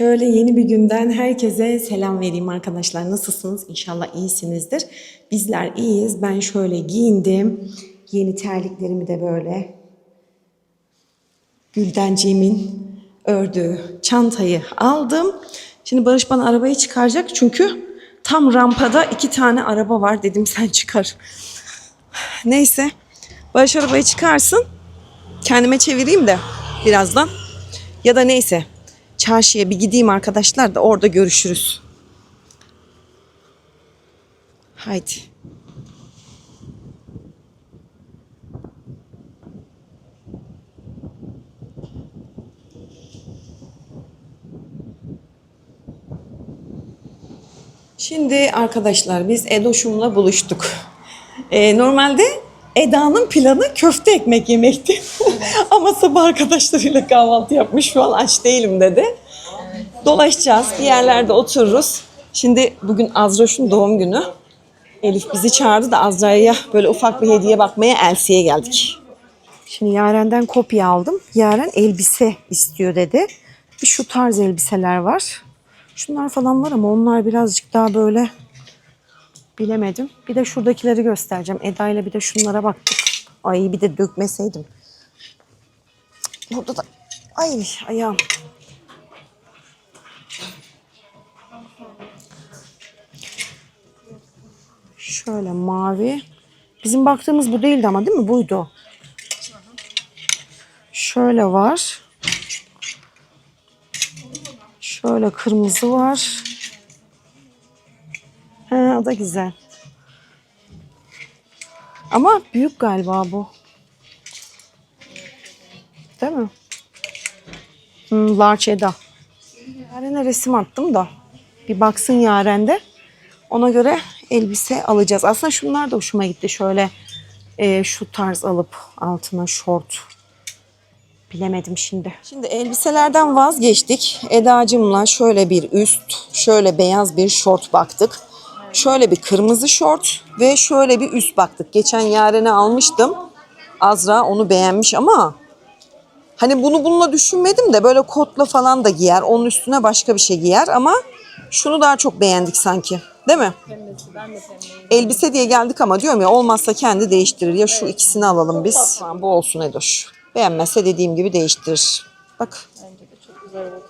Şöyle yeni bir günden herkese selam vereyim arkadaşlar. Nasılsınız? İnşallah iyisinizdir. Bizler iyiyiz. Ben şöyle giyindim. Yeni terliklerimi de böyle Güldenciğimin ördüğü çantayı aldım. Şimdi Barış bana arabayı çıkaracak çünkü tam rampada iki tane araba var. Dedim sen çıkar. Neyse. Barış arabayı çıkarsın. Kendime çevireyim de birazdan. Ya da neyse. Çarşıya bir gideyim arkadaşlar da orada görüşürüz. Haydi. Şimdi arkadaşlar biz Edoş'umla buluştuk. Ee, normalde Eda'nın planı köfte ekmek yemekti. Ama sabah arkadaşlarıyla kahvaltı yapmış. Şu an aç değilim dedi. Dolaşacağız. Bir yerlerde otururuz. Şimdi bugün Azroş'un doğum günü. Elif bizi çağırdı da Azra'ya böyle ufak bir hediye bakmaya Elsie'ye geldik. Şimdi Yaren'den kopya aldım. Yaren elbise istiyor dedi. Bir şu tarz elbiseler var. Şunlar falan var ama onlar birazcık daha böyle bilemedim. Bir de şuradakileri göstereceğim. Eda ile bir de şunlara baktık. Ay bir de dökmeseydim. Burada da ay ayağım. Şöyle mavi. Bizim baktığımız bu değildi ama değil mi? Buydu. Şöyle var. Şöyle kırmızı var. He, o da güzel. Ama büyük galiba bu. Değil mi? Hmm, large Eda. Yaren'e resim attım da. Bir baksın Yaren de. Ona göre elbise alacağız. Aslında şunlar da hoşuma gitti. Şöyle e, şu tarz alıp altına şort. Bilemedim şimdi. Şimdi elbiselerden vazgeçtik. Edacımla şöyle bir üst, şöyle beyaz bir şort baktık. Şöyle bir kırmızı şort ve şöyle bir üst baktık. Geçen Yaren'e almıştım. Azra onu beğenmiş ama hani bunu bununla düşünmedim de böyle kotla falan da giyer. Onun üstüne başka bir şey giyer ama şunu daha çok beğendik sanki. Değil mi? Elbise diye geldik ama diyorum ya olmazsa kendi değiştirir. Ya şu ikisini alalım biz. Tamam, bu olsun Edoş. Beğenmezse dediğim gibi değiştirir. Bak.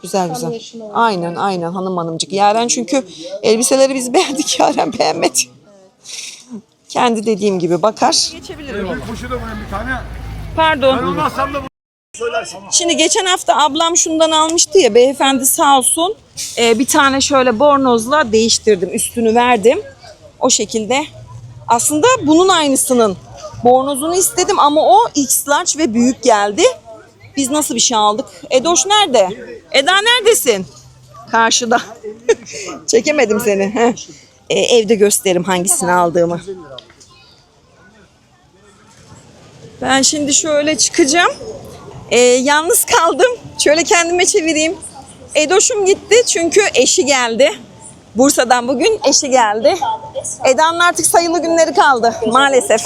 Güzel güzel. Aynen aynen hanım hanımcık. Yaren çünkü elbiseleri biz beğendik. Yaren beğenmedi. Kendi dediğim gibi bakar. Da bunun bir tane. Pardon. Ben olmazsam da bu söylersin. Şimdi geçen hafta ablam şundan almıştı ya beyefendi sağ olsun. Ee, bir tane şöyle bornozla değiştirdim. Üstünü verdim. O şekilde. Aslında bunun aynısının bornozunu istedim ama o X large ve büyük geldi. Biz nasıl bir şey aldık? Edoş nerede? Eda neredesin? Karşıda. Çekemedim seni. Ee, evde gösteririm hangisini aldığımı. Ben şimdi şöyle çıkacağım. Ee, yalnız kaldım. Şöyle kendime çevireyim. Edoş'um gitti çünkü eşi geldi. Bursa'dan bugün eşi geldi. Eda'nın artık sayılı günleri kaldı maalesef.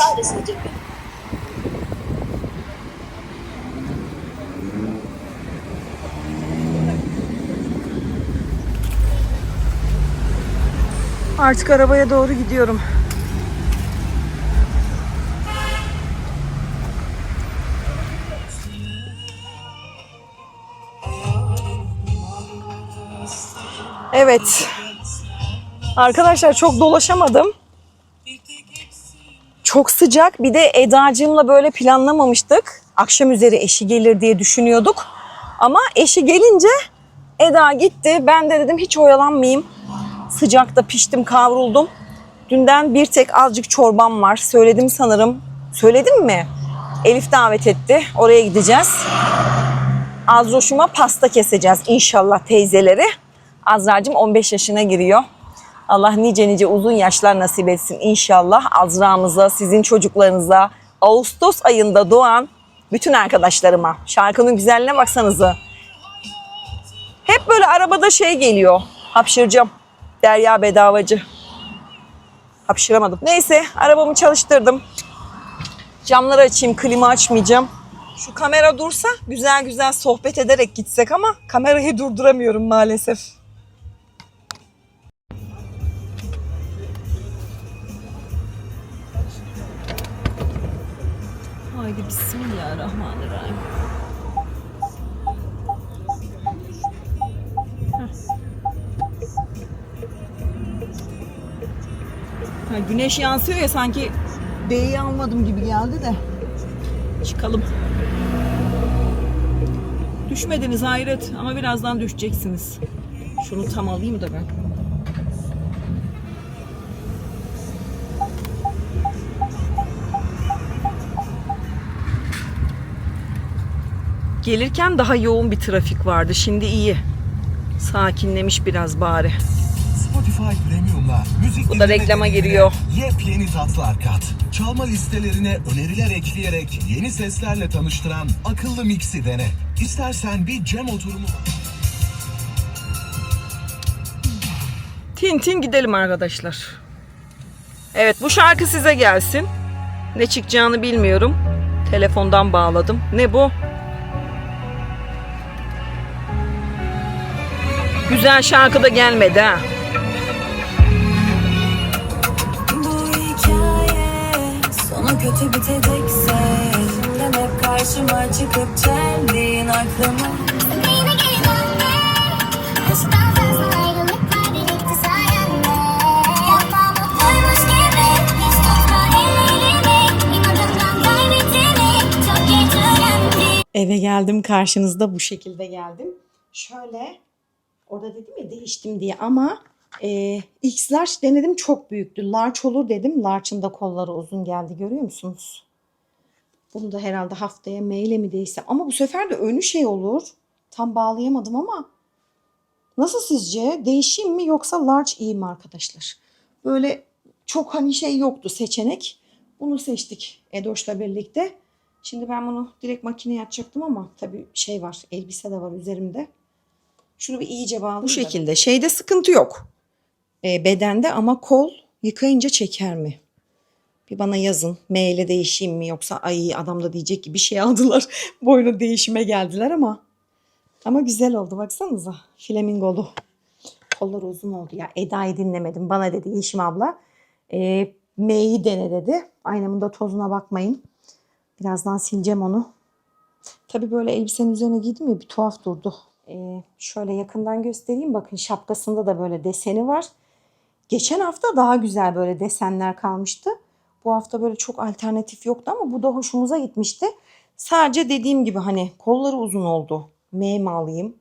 Artık arabaya doğru gidiyorum. Evet. Arkadaşlar çok dolaşamadım. Çok sıcak. Bir de Eda'cığımla böyle planlamamıştık. Akşam üzeri eşi gelir diye düşünüyorduk. Ama eşi gelince Eda gitti. Ben de dedim hiç oyalanmayayım. Sıcakta piştim, kavruldum. Dünden bir tek azıcık çorbam var. Söyledim sanırım. Söyledim mi? Elif davet etti. Oraya gideceğiz. Azroş'uma pasta keseceğiz inşallah teyzeleri. Azra'cığım 15 yaşına giriyor. Allah nice nice uzun yaşlar nasip etsin inşallah. Azra'mıza, sizin çocuklarınıza, Ağustos ayında doğan bütün arkadaşlarıma. Şarkının güzelliğine baksanıza. Hep böyle arabada şey geliyor. Hapşıracağım. Derya bedavacı. Hapşıramadım. Neyse arabamı çalıştırdım. Camları açayım, klima açmayacağım. Şu kamera dursa güzel güzel sohbet ederek gitsek ama kamerayı durduramıyorum maalesef. Haydi bismillahirrahmanirrahim. Güneş yansıyor ya sanki D'yi almadım gibi geldi de. Çıkalım. Düşmediniz hayret ama birazdan düşeceksiniz. Şunu tam alayım da ben. Gelirken daha yoğun bir trafik vardı. Şimdi iyi. Sakinlemiş biraz bari. Spotify Premium'la müzik Bu da reklama giriyor. Yepyeni tatlar kat. Çalma listelerine öneriler ekleyerek yeni seslerle tanıştıran akıllı mixi dene. İstersen bir cem oturumu Tintin gidelim arkadaşlar. Evet bu şarkı size gelsin. Ne çıkacağını bilmiyorum. Telefondan bağladım. Ne bu? Güzel şarkı da gelmedi ha. Tutma ellerimi. İnadından kaybettiğimi. Çok geç öğrendim. Eve geldim karşınızda bu şekilde geldim. Şöyle orada dedim ya değiştim diye ama e, X large denedim çok büyüktü. Large olur dedim. Large'ın da kolları uzun geldi görüyor musunuz? Bunu da herhalde haftaya maile mi değilse ama bu sefer de önü şey olur. Tam bağlayamadım ama nasıl sizce? Değişeyim mi yoksa large iyi mi arkadaşlar? Böyle çok hani şey yoktu seçenek. Bunu seçtik Edoş'la birlikte. Şimdi ben bunu direkt makineye atacaktım ama tabii şey var, elbise de var üzerimde. Şunu bir iyice bağlayayım. Bu şekilde. Şeyde sıkıntı yok. E, bedende ama kol yıkayınca çeker mi? Bir bana yazın. Maile değişeyim mi yoksa ay adam da diyecek ki bir şey aldılar. Boynu değişime geldiler ama ama güzel oldu baksanıza. Flamingolu. Kolları uzun oldu ya. Eda'yı dinlemedim. Bana dedi Yeşim abla. E, M'yi dene dedi. Aynamın da tozuna bakmayın. Birazdan sileceğim onu. Tabii böyle elbisenin üzerine giydim ya bir tuhaf durdu. Ee, şöyle yakından göstereyim. Bakın şapkasında da böyle deseni var. Geçen hafta daha güzel böyle desenler kalmıştı. Bu hafta böyle çok alternatif yoktu ama bu da hoşumuza gitmişti. Sadece dediğim gibi hani kolları uzun oldu. M mi alayım?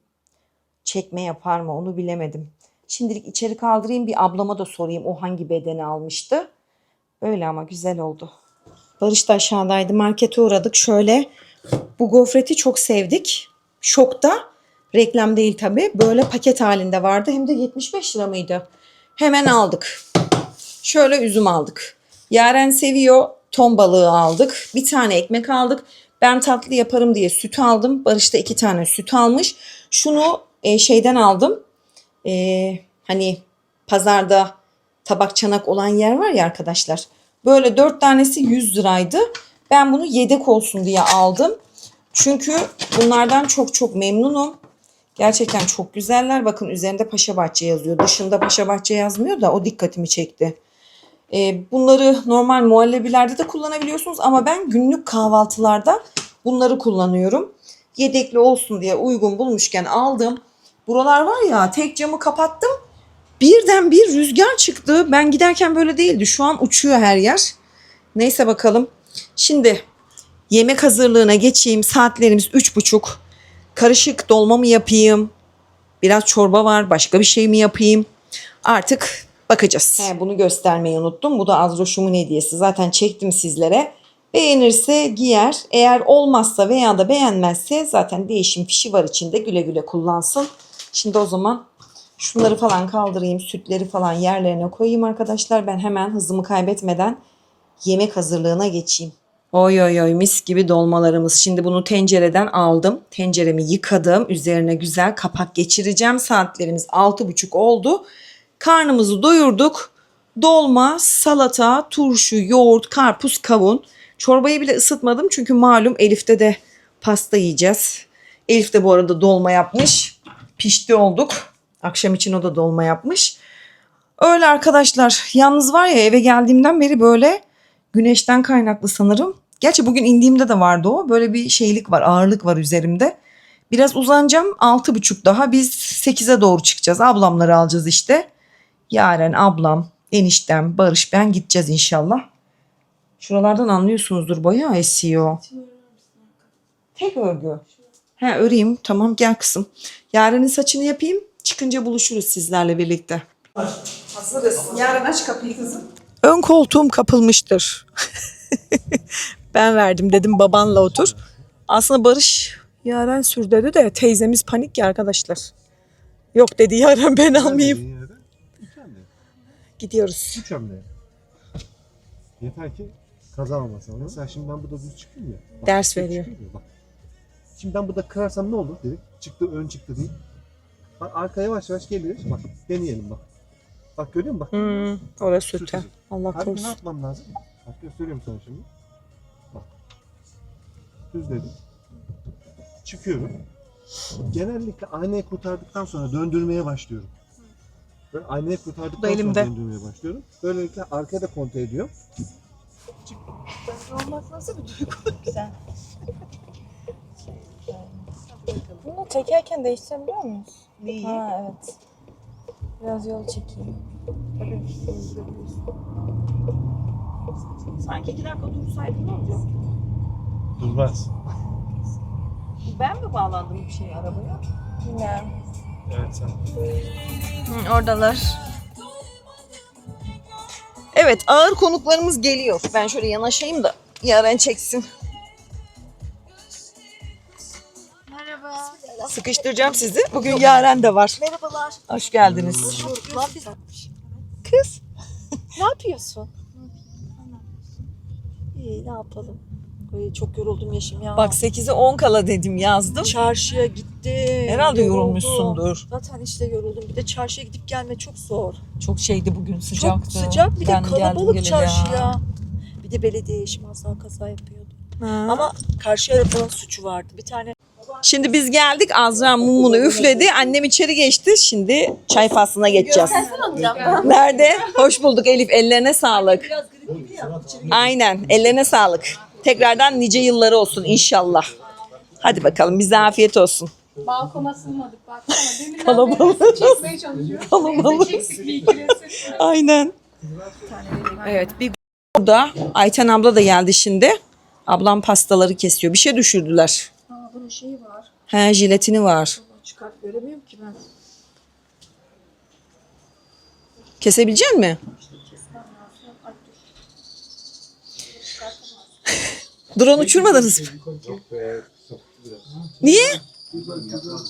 Çekme yapar mı onu bilemedim. Şimdilik içeri kaldırayım bir ablama da sorayım o hangi bedeni almıştı. Öyle ama güzel oldu. Barış da aşağıdaydı. Markete uğradık. Şöyle bu gofreti çok sevdik. Şokta. Reklam değil tabii. Böyle paket halinde vardı. Hem de 75 lira mıydı? Hemen aldık. Şöyle üzüm aldık. Yaren seviyor. Ton balığı aldık. Bir tane ekmek aldık. Ben tatlı yaparım diye süt aldım. Barış da iki tane süt almış. Şunu e, şeyden aldım. E, hani pazarda tabak çanak olan yer var ya arkadaşlar. Böyle dört tanesi 100 liraydı. Ben bunu yedek olsun diye aldım. Çünkü bunlardan çok çok memnunum. Gerçekten çok güzeller. Bakın üzerinde Paşabahçe yazıyor. Dışında Paşabahçe yazmıyor da o dikkatimi çekti. Ee, bunları normal muhallebilerde de kullanabiliyorsunuz ama ben günlük kahvaltılarda bunları kullanıyorum. Yedekli olsun diye uygun bulmuşken aldım. Buralar var ya tek camı kapattım. Birden bir rüzgar çıktı. Ben giderken böyle değildi. Şu an uçuyor her yer. Neyse bakalım. Şimdi yemek hazırlığına geçeyim. Saatlerimiz üç buçuk. Karışık dolma mı yapayım? Biraz çorba var. Başka bir şey mi yapayım? Artık bakacağız. He, bunu göstermeyi unuttum. Bu da Azroş'umun hediyesi. Zaten çektim sizlere. Beğenirse giyer. Eğer olmazsa veya da beğenmezse zaten değişim fişi var içinde. Güle güle kullansın. Şimdi o zaman şunları falan kaldırayım. Sütleri falan yerlerine koyayım arkadaşlar. Ben hemen hızımı kaybetmeden yemek hazırlığına geçeyim. Oy oy oy mis gibi dolmalarımız. Şimdi bunu tencereden aldım. Tenceremi yıkadım. Üzerine güzel kapak geçireceğim. Saatlerimiz 6.30 oldu. Karnımızı doyurduk. Dolma, salata, turşu, yoğurt, karpuz, kavun. Çorbayı bile ısıtmadım çünkü malum Elif'te de Pasta yiyeceğiz. Elif de bu arada dolma yapmış. Pişti olduk. Akşam için o da dolma yapmış. Öyle arkadaşlar. Yalnız var ya eve geldiğimden beri böyle güneşten kaynaklı sanırım. Gerçi bugün indiğimde de vardı o. Böyle bir şeylik var, ağırlık var üzerimde. Biraz uzanacağım. Altı buçuk daha. Biz sekize doğru çıkacağız. Ablamları alacağız işte. Yaren, ablam, eniştem, Barış ben gideceğiz inşallah. Şuralardan anlıyorsunuzdur bayağı esiyor. Tek örgü. He öreyim. Tamam gel kızım. Yaren'in saçını yapayım. Çıkınca buluşuruz sizlerle birlikte. Hazırız. Yarın aç kapıyı kızım. Ön koltuğum kapılmıştır. ben verdim dedim babanla otur. Aslında Barış Yaren sür dedi de teyzemiz panik ya arkadaşlar. Yok dedi Yaren ben almayayım. Gidiyoruz. Üç hamle. Yeter ki kaza olmasın. Mesela şimdi ben burada düz çıkayım ya. Bak, Ders veriyor. ya, Bak. Şimdi ben burada kırarsam ne olur dedik. Çıktı ön çıktı değil. Bak arka yavaş yavaş geliyor. Bak deneyelim bak. Bak görüyor musun bak. Hmm, orası öte. Sürtecek. Allah Abi ne korusun. yapmam lazım? Bak gösteriyorum sana şimdi. Düzledim. Çıkıyorum. Genellikle aynayı kurtardıktan sonra döndürmeye başlıyorum. Böyle aynayı kurtardıktan sonra elimde. döndürmeye başlıyorum. Böylelikle arkaya da kontrol ediyorum. Bunu çekerken değiştirebiliyor muyuz? Neyi? Ha evet. Biraz yol çekeyim. Sanki iki dakika dursaydın ne olacak? Durmaz. Ben mi bağlandım bir şey arabaya? Bilmiyorum. Evet sen. Hı, oradalar. Evet ağır konuklarımız geliyor. Ben şöyle yanaşayım da Yaren çeksin. Merhaba. Sıkıştıracağım sizi. Bugün Yaren de var. Merhabalar. Hoş geldiniz. Kız. ne yapıyorsun? İyi ne yapalım. Ay, çok yoruldum yaşım ya. Bak 8'e 10 kala dedim yazdım. çarşıya gittim. Herhalde yoruldum. yorulmuşsundur. Zaten işte yoruldum. Bir de çarşıya gidip gelme çok zor. Çok şeydi bugün sıcaktı. Çok sıcak bir de Ben geldim kalabalık çarşıya. ya. Bir de belediye işim daha kaza yapıyordu. Ha. Ama karşı arabanın suçu vardı. Bir tane Şimdi biz geldik. Azra mumunu üfledi. Annem içeri geçti. Şimdi çay faslına geçeceğiz. Nerede? Hoş bulduk Elif. Ellerine sağlık. Aynen. Ellerine sağlık. Tekrardan nice yılları olsun inşallah. Hadi bakalım bize afiyet olsun. Balkona sığmadık baksana. Deminden Kalabalık. beri çekmeye çalışıyoruz. Kalabalık. Çektik bir. Aynen. Evet bir burada Ayten abla da geldi şimdi. Ablam pastaları kesiyor. Bir şey düşürdüler. Aa, bunun şeyi var. He jiletini var. Çıkart göremiyorum ki ben. Kesebilecek mi? Drone uçurmadınız mı? Niye?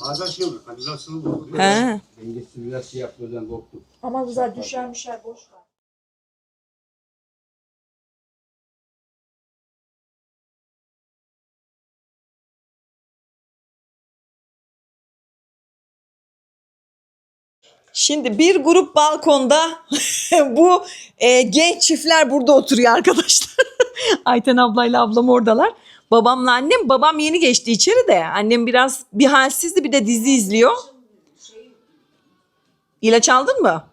Bazen şey olur. Kanalizasyonu olur. He. Dengesiz biraz şey yaptı o yüzden korktum. Ama güzel düşermişler boş ver. Şimdi bir grup balkonda bu e, genç çiftler burada oturuyor arkadaşlar. Ayten ablayla ablam oradalar. Babamla annem, babam yeni geçti içeri de. Annem biraz bir halsizdi bir de dizi izliyor. İlaç aldın mı?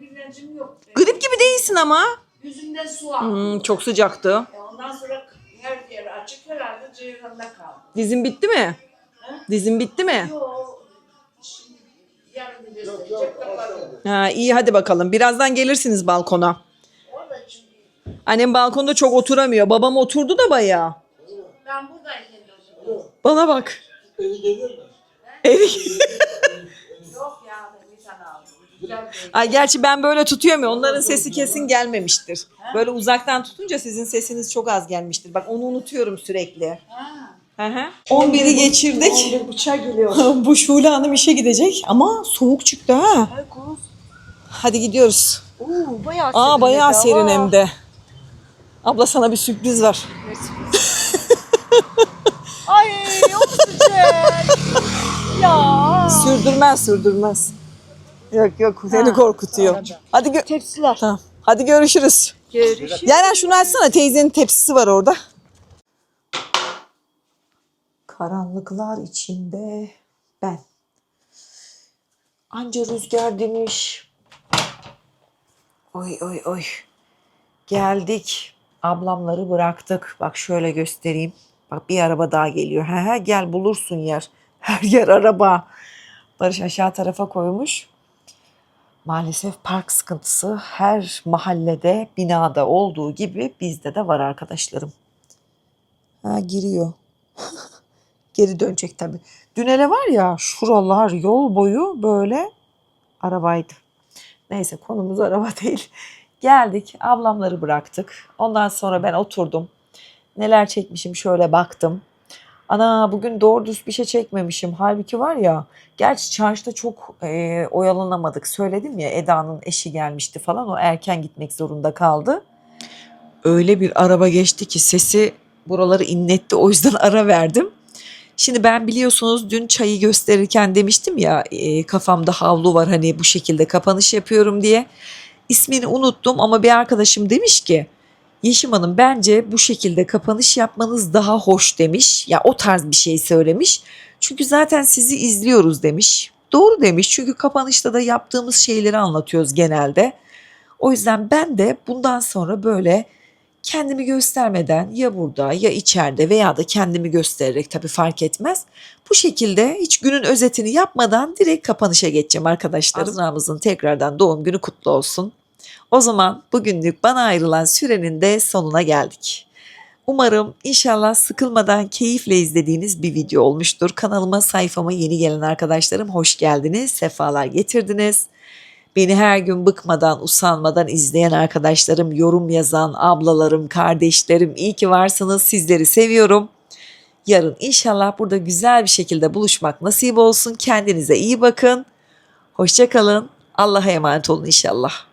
Grip yok. Grip gibi değilsin ama. Yüzümden su aldım. Hmm, çok sıcaktı. E Ondan sonra her yer açık herhalde ceyranla kaldı. Dizin bitti mi? Dizin bitti mi? Yo, şimdi kapatalım. Ha, iyi hadi bakalım. Birazdan gelirsiniz balkona. Orada çünkü Annem balkonda çok oturamıyor. Babam oturdu da bayağı. ben buradayken gözüm. Bana bak. Eli gelir mi? Eli Yok ya bir tane aldım. Güzel bir Ay gerçi ben böyle tutuyorum ya onların sesi kesin gelmemiştir. Böyle uzaktan tutunca sizin sesiniz çok az gelmiştir. Bak onu unutuyorum sürekli. Hı hı. 11'i geçirdik. 11 bıçağa geliyor. Bu Şule Hanım işe gidecek ama soğuk çıktı ha. Hadi gidiyoruz. Oo, bayağı Aa bayağı serin hem de. Abla sana bir sürpriz var. Ay yok sıcak. ya. Sürdürmez sürdürmez. Yok yok seni korkutuyor. Hadi gö- Tepsiler. Tamam. Hadi görüşürüz. Görüşürüz. Yaren şunu açsana teyzenin tepsisi var orada. Karanlıklar içinde ben. Anca rüzgar demiş. Oy oy oy. Geldik. Ablamları bıraktık. Bak şöyle göstereyim. Bak bir araba daha geliyor. He he gel bulursun yer. Her yer araba. Barış aşağı tarafa koymuş. Maalesef park sıkıntısı her mahallede, binada olduğu gibi bizde de var arkadaşlarım. Ha giriyor. Geri dönecek tabii. Dün hele var ya şuralar yol boyu böyle arabaydı. Neyse konumuz araba değil. Geldik ablamları bıraktık. Ondan sonra ben oturdum. Neler çekmişim şöyle baktım. Ana bugün doğru düz bir şey çekmemişim. Halbuki var ya gerçi çarşıda çok e, oyalanamadık. Söyledim ya Eda'nın eşi gelmişti falan o erken gitmek zorunda kaldı. Öyle bir araba geçti ki sesi buraları inletti o yüzden ara verdim. Şimdi ben biliyorsunuz dün çayı gösterirken demiştim ya e, kafamda havlu var hani bu şekilde kapanış yapıyorum diye. İsmini unuttum ama bir arkadaşım demiş ki Yeşim Hanım bence bu şekilde kapanış yapmanız daha hoş demiş. Ya o tarz bir şey söylemiş. Çünkü zaten sizi izliyoruz demiş. Doğru demiş çünkü kapanışta da yaptığımız şeyleri anlatıyoruz genelde. O yüzden ben de bundan sonra böyle kendimi göstermeden ya burada ya içeride veya da kendimi göstererek tabii fark etmez. Bu şekilde hiç günün özetini yapmadan direkt kapanışa geçeceğim arkadaşlarım. Azra'mızın tekrardan doğum günü kutlu olsun. O zaman bugünlük bana ayrılan sürenin de sonuna geldik. Umarım inşallah sıkılmadan keyifle izlediğiniz bir video olmuştur. Kanalıma sayfama yeni gelen arkadaşlarım hoş geldiniz, sefalar getirdiniz. Beni her gün bıkmadan, usanmadan izleyen arkadaşlarım, yorum yazan ablalarım, kardeşlerim iyi ki varsınız. Sizleri seviyorum. Yarın inşallah burada güzel bir şekilde buluşmak nasip olsun. Kendinize iyi bakın. Hoşça kalın. Allah'a emanet olun inşallah.